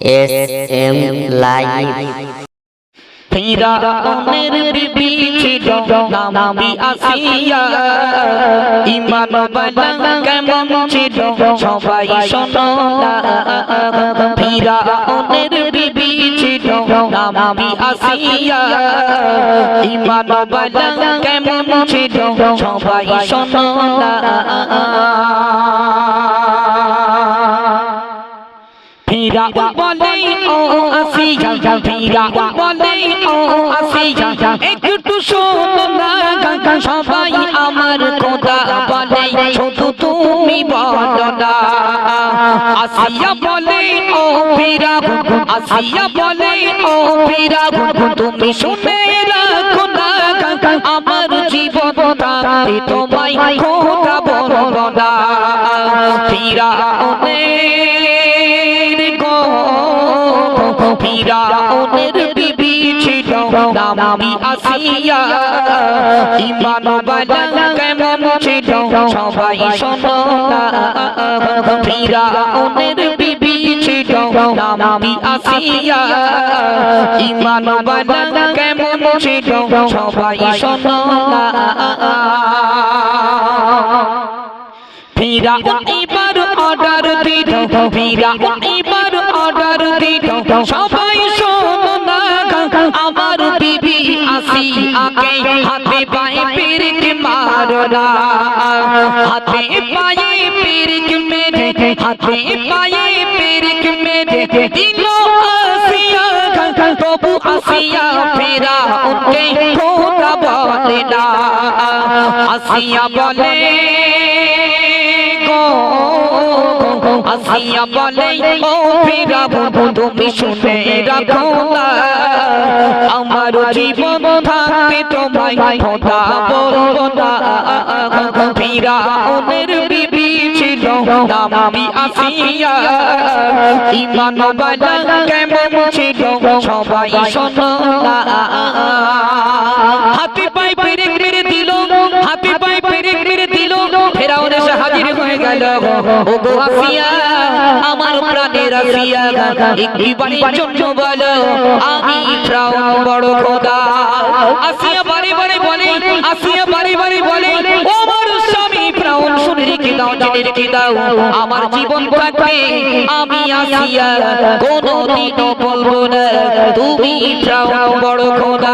S M live ফিরাউনের বিবি ছিল নামি আসিয়া। ইমান বালা কেমন ফিরা বলে ও আসিয়া ফিরা বলে ও আসিয়া একটু শোনো না সবাই আমার কথা বলে শুধু তুমি বলো না আসিয়া বলে ও ফিরা আসিয়া বলে ও ফিরা তুমি শুনে রাখো না আমার জীবনটা তোমায় খোদা বলো না ফিরা অনেক ফিরাউনের বিবি ছিল নামি আসিয়া। ইমান বালা কেমন ছিল সবাই শোনো ফিরাউনের বিবি ছিল নামি আসিয়া। ইমান বালা কেমন ছিল সবাই শোনো ফিরা এবার অর্ডার দিল, ফিরা এবার অর্ডার দিল। সবাই শোনো না আমার বিবি আসি আগে। হাতে পায়ে পিরিক মারো না। হাতে পায়ে পিরিক মেরে, হাতে পায়ে পিরিক মেরে দিল তবু আসিয়া ফেরা উঠে খোদা বলে না। আসিয়া বলে, গো আসিয়া বলে, ও ফিরাবো তুমি শুনে রাখো আমার জীবন থাকতে তোমায় খোদা বলব না। ফিরাউনের বিবি ছিল নামি আসিয়া। ইমান বালা কেমন ছিল সবাই শোনো হাতে পায়ে পেরে মেরে দিল, হাতে পেরে মেরে দিল, ফেরাউন এসে হাজির হয়ে গেল। ও গো আসিয়া আমার প্রাণের একটি বাড়ির জন্য বলো, আমি ফেরাউন বড় খোদা। আসিয়া বারে বারে বলে, আসিয়া বারে বারে বলে, ও আমার স্বামী, ফেরাউন, শুনে রেখে দাও, জেনে রেখে দাও, আমার জীবন থাকবে, আমি আসিয়া কোনো দিনও বলব না, তুমি ফেরাউন বড় খোদা।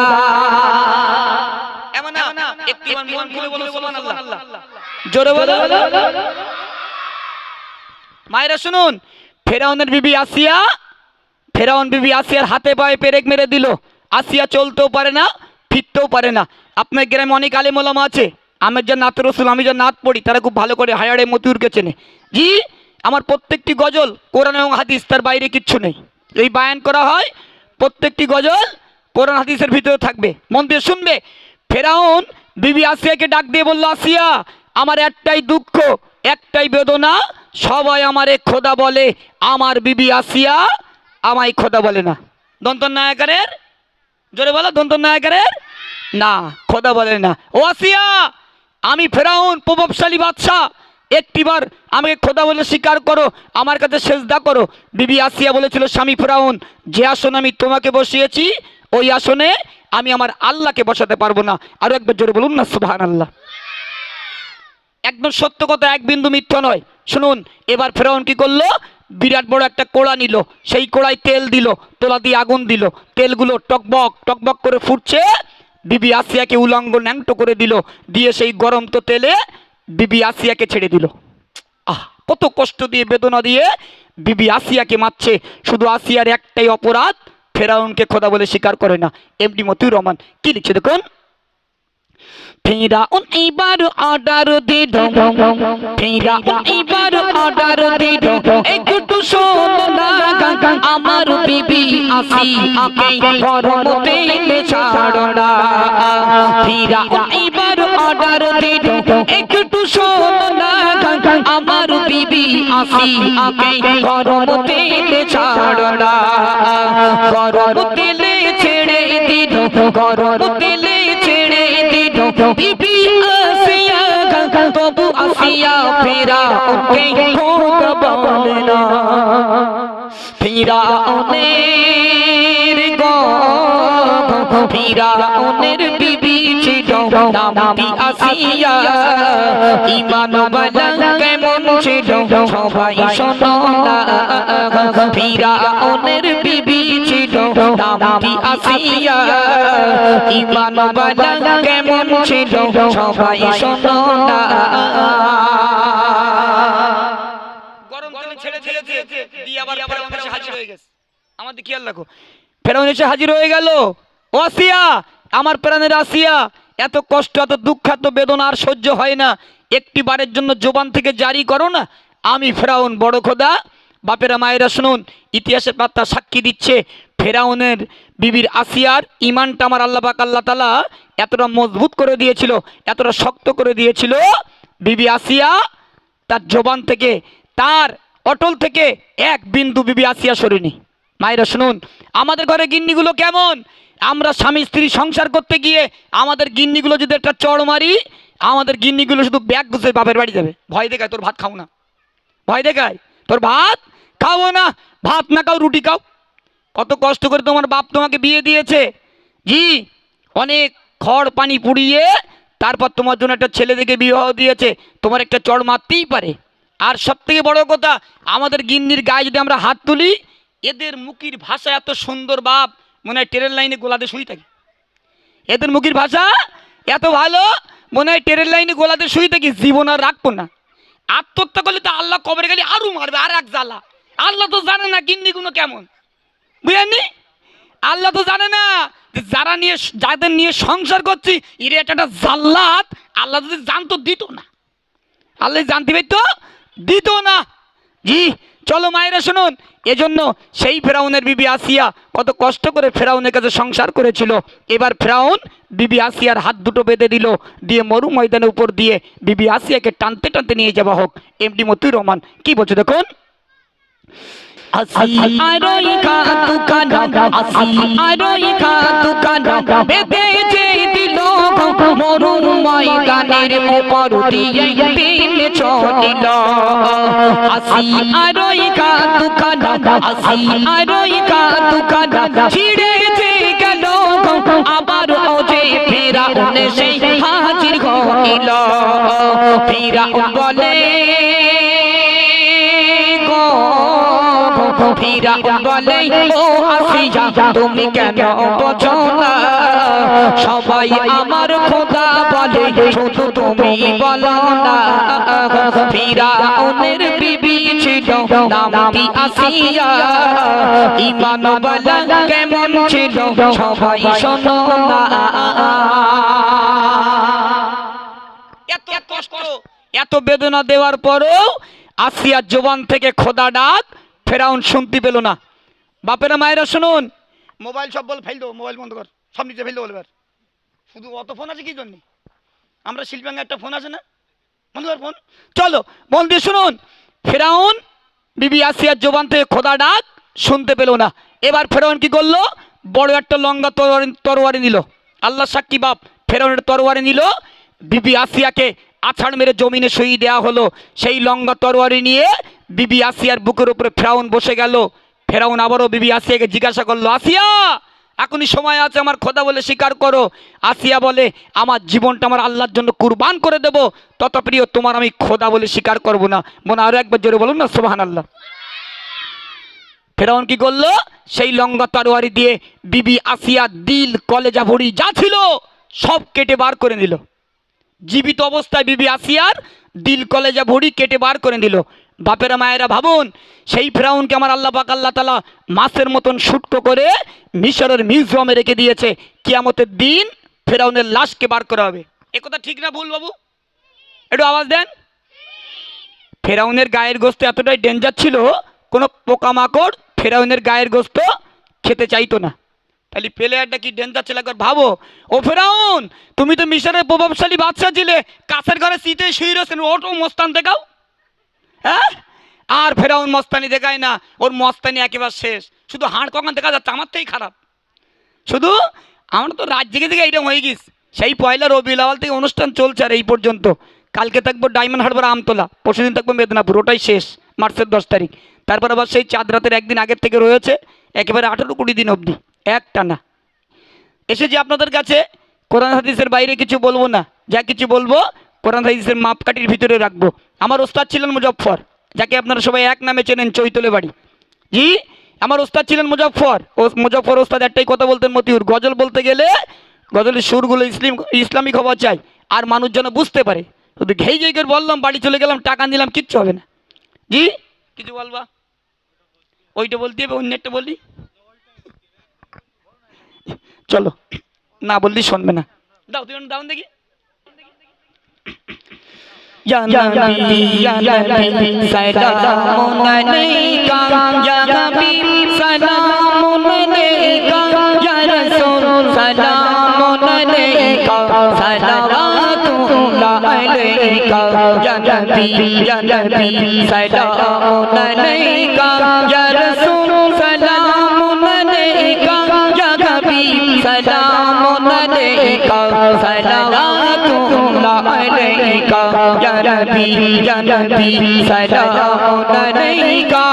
মায়েরা শুনুন, ফেরাউনের বিবি আসিয়া, ফেরাউন বিবি আসিয়ার হাতে পায়ে পেরেক মেরে দিল। আসিয়া চলতেও পারে না, ফিরতেও পারে না। আপনার গ্রামে অনেক আলেমোলামা আছে। আমের যা নাত রসুল, আমি যা নাত পড়ি, তারা খুব ভালো করে হায়ারে মতিউরকে চেনে। জি, আমার প্রত্যেকটি গজল, কোরআন এবং হাদিস, তার বাইরে কিচ্ছু নেই। এই বায়ান করা হয়, প্রত্যেকটি গজল কোরআন, হাদিসের ভিতরে থাকবে। মন দিয়ে শুনবে, ফেরাউন বিবি আসিয়াকে ডাক দিয়ে বলল, আসিয়া, আমার একটাই দুঃখ, একটাই বেদনা, সবাই আমারে খোদা বলে, আমার বিবি আসিয়া আমায় খোদা বলে না। দন্তন নায়কারের? জোরে বলো, দন্তন নায়কারের? না, খোদা বলে না। ও আসিয়া, আমি ফেরাউন, প্রভাবশালী বাদশাহ, একটিবার আমাকে খোদা বলে স্বীকার করো, আমার কাছে সেজদা করো। বিবি আসিয়া বলেছিল, স্বামী ফেরাউন, যে আসনে আমি তোমাকে বসিয়েছি, ওই আসনে আমি আমার আল্লাহকে বসাতে পারব না। আরও একবার জোরে বলুন না সুবহান আল্লাহ একদম সত্য কথা, এক বিন্দু মিথ্যা নয়। শুনুন, এবার ফেরাউন কি করল? বিরাট বড় একটা কোড়া নিল। সেই কোড়ায় তেল দিল, তোলা দিয়ে আগুন দিল। তেলগুলো টকবক টকবক করে ফুটছে। বিবি আসিয়াকে উলঙ্গ ন্যাংটো করে দিল। দিয়ে সেই গরম তো তেলে বিবি আসিয়াকে ছেড়ে দিল। আহ, কত কষ্ট দিয়ে, বেদনা দিয়ে বিবি আসিয়াকে মারছে। শুধু আসিয়ার একটাই অপরাধ ফেরাউনকে খোদা বলে স্বীকার করে না। এমডি মতিউর রহমান কি লিখছে দেখুন? ফেরাউন এইবার অর্ডার দিল ফেরাউন এবার অর্ডার দিল। একটু শোনো না, আমার বিবি আসি আকে গরম তেলে ছাড়ো না ফেরাউন এবার অর্ডার দিল। একটু শোনো না, আমার বিবি আসি আকে গরম তেলে ছাড়ো না গরম তেলে ছেড়ে দিল গরম তেলে ছেড়ে দিল। বিবি তবু আসিয়া ফেরা ওকে খোদা বলে না। ফিরা অনের গো ফিরা বিবি ছিল আসিয়া, ইমান বালা কেমন ছিল সবাই শোনো না। ফিরা অনের বিবি ছিল আসিয়া, ইমান বালা কেমন ছিল সবাই শোনো না। হাজির হয়ে আমাদের খেয়াল রাখো, ফেরাউন এসে হাজির হয়ে গেল। ও আসিয়া আমার প্রাণের আসিয়া, এত কষ্ট, এত দুঃখ, এত বেদনা আর সহ্য হয় না। একটি বারের জন্য জোবান থেকে জারি করো না। আমি ফেরাউন বড় খোদা। বাপেরা, মায়েরা, শুনুন, ইতিহাসের পাত্তা সাক্ষী দিচ্ছে ফেরাউনের বিবির আসিয়ার ইমানটা আমার আল্লাহ পাক আল্লাহ তালা এতটা মজবুত করে দিয়েছিল, এতটা শক্ত করে দিয়েছিল। বিবি আসিয়া তার জবান থেকে, তার অটল থেকে এক বিন্দু বিবি আসিয়া সরিনি। মায়েরা, শুনুন, আমাদের ঘরে গিন্নিগুলো কেমন? আমরা স্বামী স্ত্রী সংসার করতে গিয়ে আমাদের গিন্নিগুলো যদি একটা চড় মারি, আমাদের গিন্নিগুলো শুধু ব্যাগ গুছে বাপের বাড়ি যাবে। ভয় দেখায়, তোর ভাত খাও না। ভয় দেখায়, তোর ভাত খাব না, ভাত না খাও, রুটি খাও। কত কষ্ট করে তোমার বাপ তোমাকে বিয়ে দিয়েছে। জি, অনেক খড় পানি পুড়িয়ে তারপর তোমার জন্য একটা ছেলে দেখে বিবাহ দিয়েছে। তোমার একটা চড় মারতেই পারে। আর সব থেকে বড় কথা, আমাদের গিন্নির গায়ে যদি আমরা হাত তুলি, এদের মুখির ভাষা এত সুন্দর বাপ। মনে হয় ট্রেন লাইনে গোলাতে শুই থাকি। এদের মুখির ভাষা এত ভালো, মনে হয় ট্রেন লাইনে গোলাতে শুই থাকি, জীবন আর রাখব না। আত্মহত্যা করলে তো আল্লাহ কবরে গেলে আরও মারবে, আর এক জ্বালা। আল্লাহ তো জানে না গিন্নিগুলো কেমন। বুঝলেননি আল্লাহ তো জানে না যারা নিয়ে যাদের নিয়ে সংসার করছি, এর এটা একটা জাল্লাত আল্লাহ যদি জানতো, দিত না। আল্লাহ জানতে পারতো, দিত না। জি চলো মায়েরা শুনুন এজন্য সেই ফেরাউনের বিবি আসিয়া কত কষ্ট করে ফেরাউনের কাছে সংসার করেছিল এবার ফেরাউন বিবি আসিয়ার হাত দুটো বেঁধে দিল দিয়ে মরু ময়দানের উপর দিয়ে বিবি আসিয়াকে টানতে টানতে নিয়ে যাওয়া হোক এমডি মতুই রহমান কি বলছো দেখুন আরই খাতু কানা আসি আরই খাতু কানা বেঁধেছে দিল মরু ময়দানের উপর দিয়ে দিন চলিল আসি আরই খাতু কানা আসি আরই খাতু কানা ছিড়েছে গেল আবার ওজে ফেরা উনে সেই হাজির হইল ফেরা বলে ফিরা বলে ও আসিয়া তুমি কেন বোঝো না? সবাই আমার খোদা বলে শুধু তুমি বলো না। ফিরা ওনের বিবি ছিল নামটি আসিয়া। ইমান বলা কেমন ছিল সবাই শোনো না। এত কষ্ট এত বেদনা দেওয়ার পরও আসিয়ার জবান থেকে খোদা ডাক ফেরাউন শুনতে পেল না। বাপেরা মায়েরা শুনুন। মোবাইল সব বল ফেল দেবো মোবাইল বন্ধ কর। সব নিচে ফেল দেবো এবার। শুধু অত ফোন আছে কি জন্য? আমরা শিল্পাঙ্গে একটা ফোন আছে না? বন্ধ কর ফোন। চলো মন দিয়ে শুনুন। ফেরাউন বিবি আসিয়ার জোবান থেকে খোদা ডাক শুনতে পেল না। এবার ফেরাউন কি করল? বড় একটা লঙ্গা তরোয়ারি তরোয়ারি নিল। আল্লাহ সাক্ষী বাপ ফেরাউনের তরোয়ারি নিল। বিবি আসিয়াকে আছাড় মেরে জমিনে সই দেওয়া হলো। সেই লঙ্গা তরোয়ারি নিয়ে বিবি আসিয়ার বুকের উপরে ফেরাউন বসে গেল। ফেরাউন আবারও বিবি আসিয়াকে জিজ্ঞাসা করল, আসিয়া, এখনই সময় আছে আমার খোদা বলে স্বীকার করো। আসিয়া বলে, আমার জীবনটা আমার আল্লাহর জন্য কুরবান করে দেব। তত প্রিয় তোমার আমি খোদা বলে স্বীকার করব না। মনে আরও একবার জোরে বলুন না সোহান আল্লাহ ফেরাউন কি করল? সেই লঙ্গা তরোয়ারি দিয়ে বিবি আসিয়া দিল, কলেজা ভরি যা ছিল সব কেটে বার করে নিল। জীবিত অবস্থায় বিবি আসিয়ার দিল কলেজা ভরি কেটে বার করে দিল। বাপেরা, মায়েরা ভাবুন, সেই ফেরাউনকে আমার আল্লাহ পাক আল্লাহ তালা মাছের মতন শুটকো করে মিশরের মিউজিয়ামে রেখে দিয়েছে। কিয়ামতের দিন ফেরাউনের লাশকে বার করা হবে। এ কথা ঠিক না ভুল বাবু? একটু আওয়াজ দেন। ফেরাউনের গায়ের গোস্ত এতটাই ডেঞ্জার ছিল, কোনো পোকামাকড় ফেরাউনের গায়ের গোস্ত খেতে চাইতো না। তাহলে প্লেয়ারটা কি ডেঞ্জার ছিল একবার ভাবো। ও ফেরাউন, তুমি তো মিশরের প্রভাবশালী বাদশা ছিলে। কাছের ঘরে শীতে শুয়ে রয়েছেন ওটো মস্তান দেখাও। হ্যাঁ? আর ফেরাউন মস্তানি দেখায় না, ওর মস্তানি একেবারে শেষ। শুধু হাড় কখন দেখা যাচ্ছে, আমার থেকেই খারাপ। শুধু আমার তো রাত জেগে থেকে এইরকম হয়ে গিস সেই পয়লা রবি লাওয়াল থেকে অনুষ্ঠান চলছে আর এই পর্যন্ত। কালকে থাকব ডায়মন্ড হারবার আমতলা, পরশুদিন থাকব মেদিনীপুর, ওটাই শেষ, মার্চের দশ তারিখ। তারপর আবার সেই চাঁদ রাতের একদিন আগের থেকে রয়েছে, একেবারে আঠেরো কুড়ি দিন অবধি। এক টানা এসেছি আপনাদের কাছে। কোরআন হাদিসের বাইরে কিছু বলব না। যা কিছু বলব, কোরআন হাদিসের মাপকাঠির ভিতরে রাখব। আমার ওস্তাদ ছিলেন মুজফ্ফর, যাকে আপনারা সবাই এক নামে চেনেন, চৈতলে বাড়ি। জি, আমার ওস্তাদ ছিলেন মুজফ্ফর। ও মুজফ্ফর ওস্তাদ একটাই কথা বলতেন মতিউর। গজল বলতে গেলে গজলের সুরগুলো ইসলিম, ইসলামিক হওয়া চাই, আর মানুষ যেন বুঝতে পারে। শুধু ঘেই ঘেই করে বললাম, বাড়ি চলে গেলাম, টাকা নিলাম, কিচ্ছু হবে না। জি, কিছু বলবা? ওইটা বলতে হবে অন্য একটা বলি? চলো না বললি শুনবে না দাও তুই দাও দেখি Ya Nabi, salamun alayka Ya Rasul, salamun Ya Nabi, Ya Nabi, salamun alayka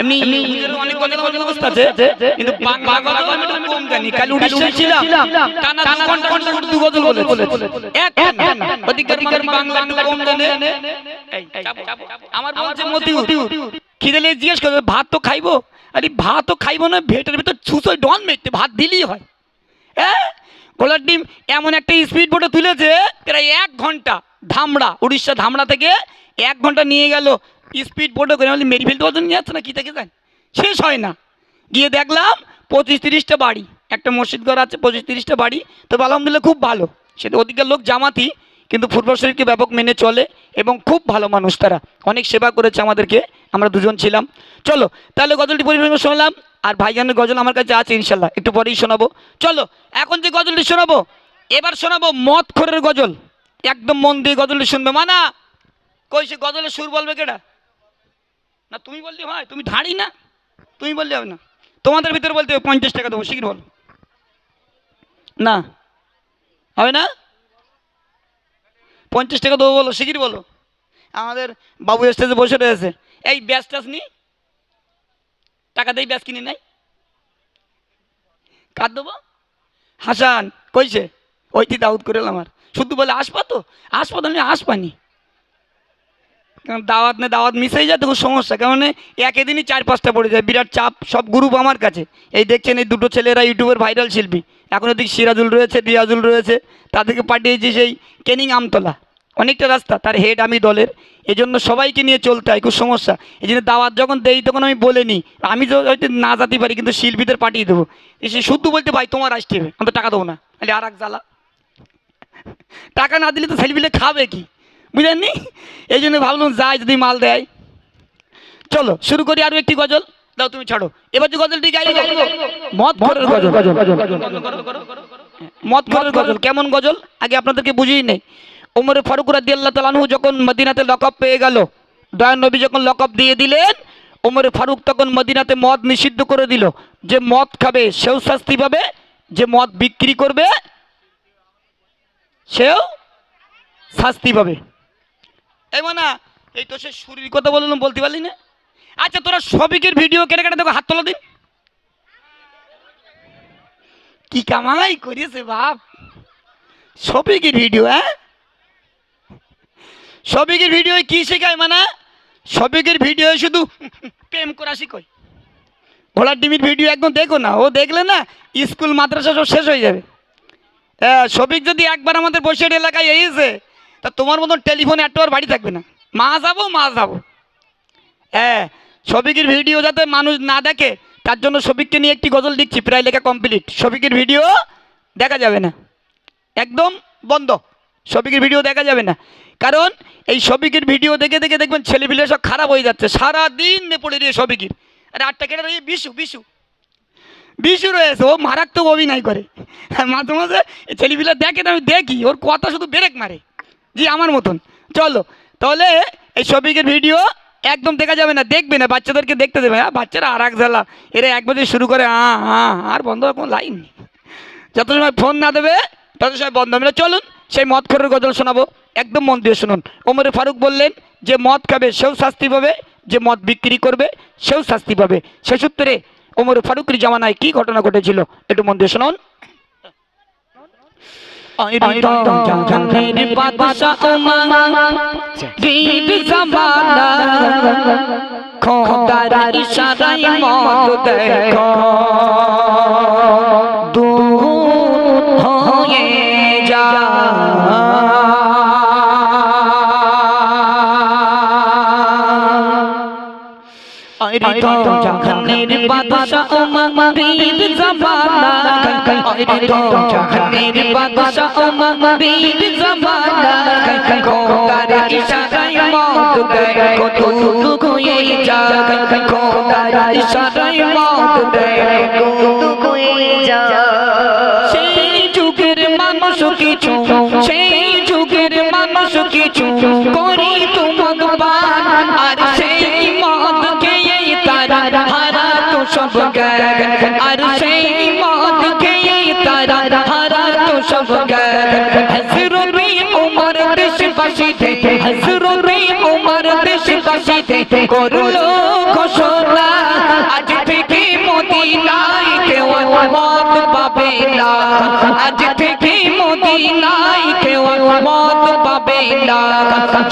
এমনি নিজের অনেক গজল গজল আছে কিন্তু বাংলা গজল আমি একটু কম জানি। কাল উড়িষ্যায় ছিলাম টানা দু ঘণ্টা ঘণ্টা উর্দু গজল বলেছে। এক টানা মানুষ বাংলা একটু কম জানে? এই, চাপো, চাপো। আমার বলছে মতিউর খিদে জিজ্ঞেস করবে ভাত তো খাইবো? আরে ভাত তো খাইবো না ভেটের ভিতর ছুঁচোয় ডন মেটতে ভাত দিলেই হয়। হ্যাঁ? গোলার ডিম এমন একটা স্পিড বোটে তুলেছে, প্রায় এক ঘণ্টা। ধামড়া, উড়িষ্যা ধামড়া থেকে এক ঘণ্টা নিয়ে গেল। স্পিড বোটে করে বলি মেরি ফেলতে নিয়ে যাচ্ছে না, কী থেকে যান শেষ হয় না। গিয়ে দেখলাম পঁচিশ তিরিশটা বাড়ি, একটা মসজিদ ঘর আছে, পঁচিশ তিরিশটা বাড়ি। তো আলহামদুলিল্লাহ খুব ভালো। সেটা ওদিকের লোক জামাতি, কিন্তু ফুটবল শরীরকে ব্যাপক মেনে চলে এবং খুব ভালো মানুষ তারা। অনেক সেবা করেছে আমাদেরকে, আমরা দুজন ছিলাম। চলো, তাহলে গজলটি পরিবেশন শোনালাম আর ভাইজানের গজল আমার কাছে আছে, ইনশাল্লাহ। একটু পরেই শোনাবো। চলো, এখন যে গজলটি শোনাবো, এবার শোনাবো মদ খোরের গজল। একদম মন দিয়ে গজলটি শুনবে। মানা, কই সে গজলের সুর বলবে কেটা না, তুমি বললে ভাই তুমি ধাড়ি না? তুমি বললে হবে না। তোমাদের ভিতরে বলতে হবে, পঞ্চাশ টাকা দেবো শিখির বলো। না, হবে না? পঞ্চাশ টাকা দেবো বলো শিখির বলো। আমাদের বাবু স্টেজে বসে রয়েছে। এই ব্যাস ট্যাস টাকা দেই ব্যাস কিনে নাই কার দেবো? হাসান, কইছে ওইটি দাউদ করে আমার। শুধু বলে, আসবা তো? আসবা তো, আমি আসবানি। কারণ দাওয়াত না দাওয়াত হয়ে যায় তো খুব সমস্যা কারণ একই দিনই চার পাঁচটা পড়ে যায়। বিরাট চাপ, সব গ্রুপ আমার কাছে। এই দেখছেন, এই দুটো ছেলেরা ইউটিউবের ভাইরাল শিল্পী। এখন ওদিক সিরাজুল রয়েছে দিয়াজুল রয়েছে। তাদেরকে পাঠিয়েছি সেই কেনিং আমতলা। অনেকটা রাস্তা, তার হেড আমি দলের। এই জন্য সবাইকে নিয়ে চলতে হয় খুব সমস্যা। এই জন্য দাওয়াত যখন দেই তখন আমি বলে নিই আমি তো হয়তো না যেতে পারি কিন্তু শিল্পীদের পাঠিয়ে দেবো। এসে শুধু বলতে ভাই তোমার আসতে হবে আমি তো টাকা দেবো না। তাহলে আর এক জ্বালা। টাকা না দিলে তো ছেলেপিলে খাবে কি? বুঝলেননি এই জন্য ভাবলাম যাই যদি মাল দেয়। চলো শুরু করি আরও একটি গজল। দাও তুমি ছাড়ো। এবার যে গজলটি গাইলে মদ খরের গজল। মদ গজল কেমন গজল? আগে আপনাদেরকে বুঝিয়ে নেই। ওমরে ফারুক রাদি আল্লাহ তালানহু যখন মদিনাতে লকআপ পেয়ে গেল দয়ান নবী যখন লকআপ দিয়ে দিলেন ওমরে ফারুক তখন মদিনাতে মদ নিষিদ্ধ করে দিল। যে মদ খাবে, সেও শাস্তি পাবে, যে মদ বিক্রি করবে, সেও শাস্তি পাবে। এই মানা, এই তো সে শরীর কথা বললাম বলতে পারলি না। আচ্ছা তোরা সবিকের ভিডিও কেটে কেটে দেখো, হাত তোলা দিন কি কামাই করিয়েছে বাপ। সবিকের ভিডিও হ্যাঁ? সবিকের ভিডিও কি শেখায় মানে? সবিকের ভিডিও শুধু প্রেম করা শিখোয়। ঘোড়ার ডিমির ভিডিও একদম দেখো না, ও দেখলে না স্কুল, মাদ্রাসা সব শেষ হয়ে যাবে। হ্যাঁ সবিক যদি একবার আমাদের বসিয়ার এলাকায় এসে, তা তোমার মতন টেলিফোন আর বাড়ি থাকবে না। মা যাব মা যাব। হ্যাঁ সবিকের ভিডিও যাতে মানুষ না দেখে, তার জন্য সবিককে নিয়ে একটি গজল লিখছি প্রায় লেখা কমপ্লিট সবিকের ভিডিও দেখা যাবে না। একদম বন্ধ। সবিকের ভিডিও দেখা যাবে না। কারণ এই সবিকের ভিডিও দেখে দেখে দেখবেন ছেলেপিলে সব খারাপ হয়ে যাচ্ছে। সারা দিন নে পড়ে রয়ে সবিকের। আরে আটটা কেটে রয়ে বিশু বিশু। বিশু রয়েছে। ও মারাত্মক অভিনয় করে। হ্যাঁ, মাঝে মাঝে ছেলেপিলে দেখে আমি দেখি। ওর কথা শুধু ব্রেক মারে। জি আমার মতন। চলো। তাহলে এই সবিকের ভিডিও একদম দেখা যাবে না। দেখবে না। বাচ্চাদেরকে দেখতে দেবে। হ্যাঁ বাচ্চারা আর এক জ্বালা। এরা এক বছর শুরু করে হ্যাঁ হ্যাঁ আর বন্ধ কোনো লাইন নেই। যত সময় ফোন না দেবে তত সময় বন্ধ হবে চলুন সেই মদ খোরের গজল শোনাবো। একদম মন দিয়ে শুনুন। ওমরে ফারুক বললেন যে মদ খাবে সেও শাস্তি পাবে। যে মদ বিক্রি করবে সেও শাস্তি পাবে। সে সূত্রে ওমর ফারুকের জামানায় কি ঘটনা ঘটেছিল একটু মন দিয়ে শুনুন। খোদার ইশারায় মদ দেখো। দূর যা আরে তো জাহানের বাদশা উম্মীর জামানা আরে তো জাহানের বাদশা উম্মীর জামানা খোদার ইশারায় মত দেখো তুলু হয়ে যা খোদার ইশারায় মত দেখো সেই যুগের মানুষ কিছু সেই যুগের মানুষ কিছু করি তোমার পান আর সেই মদ খেয়ে তারা হারা তো সব আর সেই মদ খেয়ে তারা হারা তো সব হজরতে উমর দেশবাসীতে হজরতে উমর দেশবাসীতে করল ঘোষণা। মদ পাবে না। আজ থেকে মদিনায় কেউ মত পাবে না।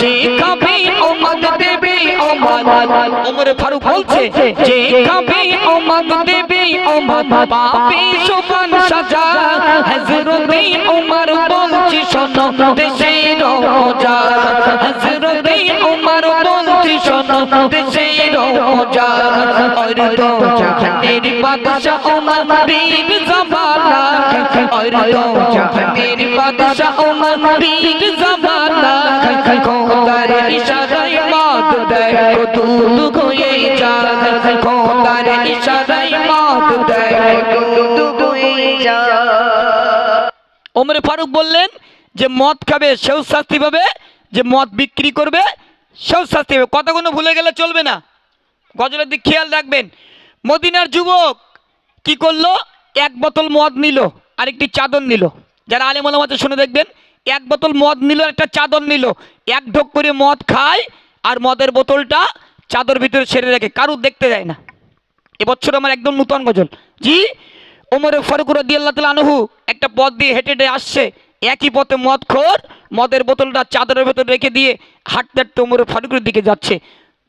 যে খাবে ও মত দেবে ওমর ফারুক বলছে যে কবে ওমর দেবে ওমর পাবে সোপান সাজা। হযরতে ওমর বলছে শোনো দেশে রোজা। হযরতে ওমর বলছে শোনো দেশে রোজা। আর তো জাহানের বাদশা ওমর বিন জামা और तो जहानेर बादशाह उमर बीर जमाना खोदार इशाराय मौत देखो दूर होए जा खोदार इशाराय मौत देखो दूर होए जा ওমরে ফারুক বললেন যে মদ খাবে সেও শাস্তি পাবে যে মদ বিক্রি করবে সেও শাস্তি পাবে কথাগুলো ভুলে গেলে চলবে না গজলের দিক খেয়াল রাখবেন মদিনার যুবক কি করলো এক বোতল মদ নিল আর একটি চাদর নিল। যারা আলেম আলমাতে শুনে দেখবেন, এক বোতল মদ নিল, একটা চাদর নিল। এক ঢোক করে মদ খায় আর মদের বোতলটা চাদর ভিতরে ছেড়ে রাখে, কারুর দেখতে যায় না। এবছর আমার একদম নূতন গজল। জি, ওমরে ফারুক রাদি আল্লাহ তালা আনহু একটা পথ দিয়ে হেঁটে হেঁটে আসছে। একই পথে মদ খোর মদের বোতলটা চাদরের ভেতর রেখে দিয়ে হাঁটতে হাঁটতে ওমরে ফারুকের দিকে যাচ্ছে।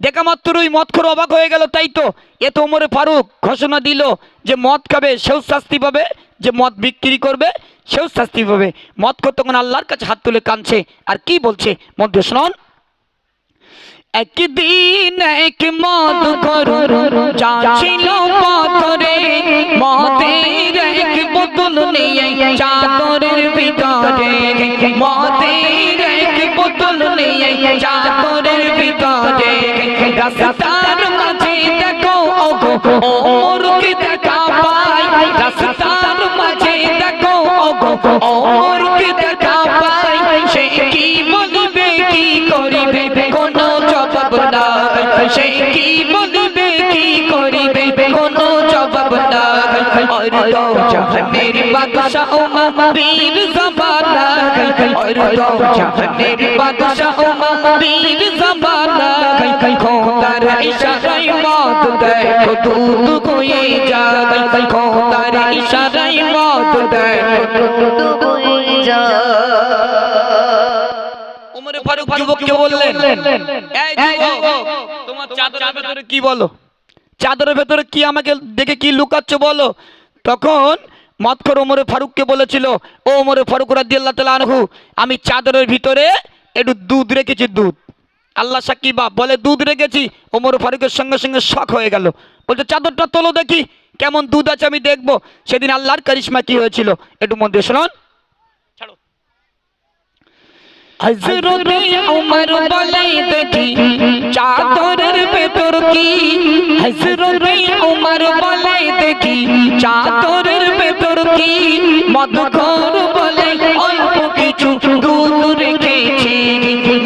দেখা মাত্রই মদ খোর অবাক হয়ে গেল, তাই তো। এ তো ওমরে ফারুক ঘোষণা দিল যে মদ খাবে, সেও শাস্তি পাবে যে মদ বিক্রি করবে, সেও শাস্তি পাবে। মদ তখন আল্লাহর কাছে হাত তুলে কাঁদছে আর কি বলছে? মধ্যে শুনুন। একদিন এক মদ করুর যাচ্ছিল পথরে, মদের এক বোতল নিয়ে চাদরের ভিতরে। মদের এক বোতল নিয়ে চাদরের ভিতরে। দেখো ওগো ওমরকে দেখা পাই রাস্তার মাঝে দেখো ওগো ওমরকে দেখা পাই সে কি বলবে কি করিবে কোনো জবাব না। সে কি বলবে কি করিবে কোনো জবাব না और तो जहानेर बादशाह उमर जमाना और तो जहानेर बादशाह उमर जमाना खोदार इशाराय मौत देखो दूर कोई जा खोदार इशाराय मौत देखो উমরে ফারুক যুবককে বললেন এই যুবক তোমার চাদরের ভেতরে কি বলো চাদরের ভেতরে কি আমাকে দেখে কি লুকাচ্ছ বলো? তখন মতখর ওমরে ফারুককে বলেছিল, ও ওমরে ফারুক রাদিয়াল্লাহু তাআলা আনহু, আমি চাদরের ভিতরে একটু দুধ রেখেছি দুধ। আল্লাহ সাক্ষী বাপ বলে, দুধ রেখেছি? ওমর ফারুকের সঙ্গে সঙ্গে শখ হয়ে গেল। বলছে, চাদরটা তোলো দেখি, কেমন দুধ আছে আমি দেখব। সেদিন আল্লাহর কারিশমা কি হয়েছিল? একটু মধ্যে শুনুন ছাড়ো হজরতে উমর বলে দেখি, চাদরের ভেতর কি? হজরতে উমর বলে দেখি, চাদরের ভেতর কি? মধুকর বলে অল্প কিছু দুধ রেখেছি।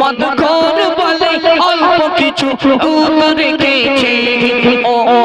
মধুকর বলে অল্প কিছু দুধ রেখেছি। ওমরে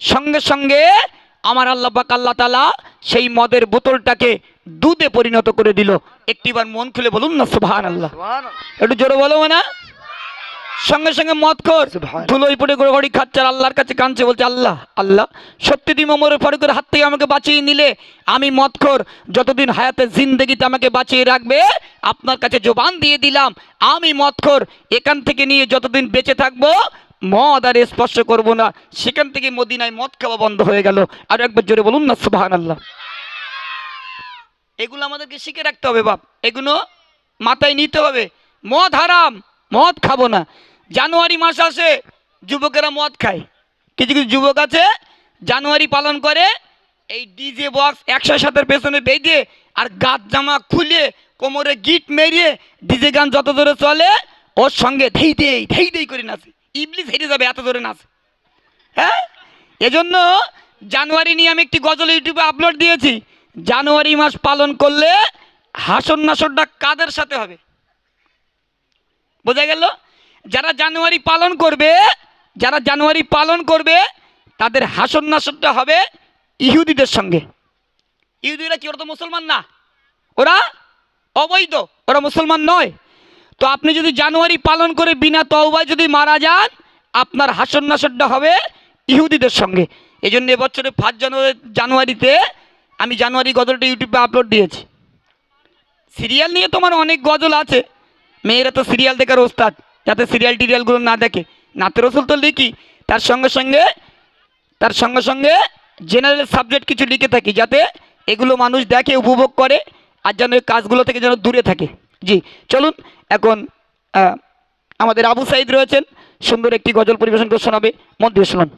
সঙ্গে সঙ্গে আমার আল্লাহ পাক আল্লাহ তাআলা সেই মদের বোতলটাকে দুধে পরিণত করে দিল। একটিবার মন খুলে বলুন না সুবহানাল্লাহ। একটু জোরে বলো না। সঙ্গে সঙ্গে মদ কর ধুলোই পড়ে গড়গড়ি খাচ্ছে আর আল্লাহর কাছে কাঁদছে বলছে আল্লাহ আল্লাহ সত্যি তুমি ওমর ফারুকের হাত থেকে আমাকে বাঁচিয়ে নিলে আমি মদ কর যতদিন হায়াতে জিন্দগিতে আমাকে বাঁচিয়ে রাখবে আপনার কাছে জোবান দিয়ে দিলাম আমি মদ কর এখান থেকে নিয়ে যতদিন বেঁচে থাকব মদ আর স্পর্শ করব না। সেখান থেকে মদিনায় মদ খাওয়া বন্ধ হয়ে গেল। আর একবার জোরে বলুন না সুবাহান আল্লাহ এগুলো আমাদেরকে শিখে রাখতে হবে বাপ। এগুলো মাথায় নিতে হবে। মদ হারাম, মদ খাব না। জানুয়ারি মাস আসে, যুবকেরা মদ খায়। কিছু কিছু যুবক আছে, জানুয়ারি পালন করে, এই ডিজে বক্স একশো সাতের পেছনে বেঁধে আর গাত জামা খুলে কোমরে গিট মেরিয়ে ডিজে গান যত জোরে চলে, ওর সঙ্গে ধেই দেই ধেই দেই করে নাচে। ইবলিস হেরে যাবে এত ধরে নাচ। হ্যাঁ? এজন্য জানুয়ারি নিয়ে আমি একটি গজল ইউটিউবে আপলোড দিয়েছি। জানুয়ারি মাস পালন করলে হাসন নাসনটা কাদের সাথে হবে? বোঝা গেল? যারা জানুয়ারি পালন করবে, যারা জানুয়ারি পালন করবে, তাদের হাসন নাসনটা হবে ইহুদিদের সঙ্গে। ইহুদিরা কি, ওরা তো মুসলমান না? ওরা অবৈধ, ওরা মুসলমান নয়। তো আপনি যদি জানুয়ারি পালন করে বিনা তওবায় যদি মারা যান, আপনার হাসন নাসনটা হবে ইহুদিদের সঙ্গে। এই জন্য এবছরে ফার্স্ট জানুয়ারি, জানুয়ারিতে আমি জানুয়ারি গজলটা ইউটিউবে আপলোড দিয়েছি। সিরিয়াল নিয়ে তোমার অনেক গজল আছে। মেয়েরা তো সিরিয়াল দেখার ওস্তাদ, যাতে সিরিয়াল টিরিয়ালগুলো না দেখে। নাতে রসুল তো লিখি, তার সঙ্গে সঙ্গে, তার সঙ্গে সঙ্গে জেনারেল সাবজেক্ট কিছু লিখে থাকি, যাতে এগুলো মানুষ দেখে, উপভোগ করে, আর যেন এই কাজগুলো থেকে যেন দূরে থাকে। জি, চলুন, এখন আমাদের আবু সাইদ রয়েছেন। সুন্দর একটি গজল পরিবেশন করে শোনাবে মন শুনুন।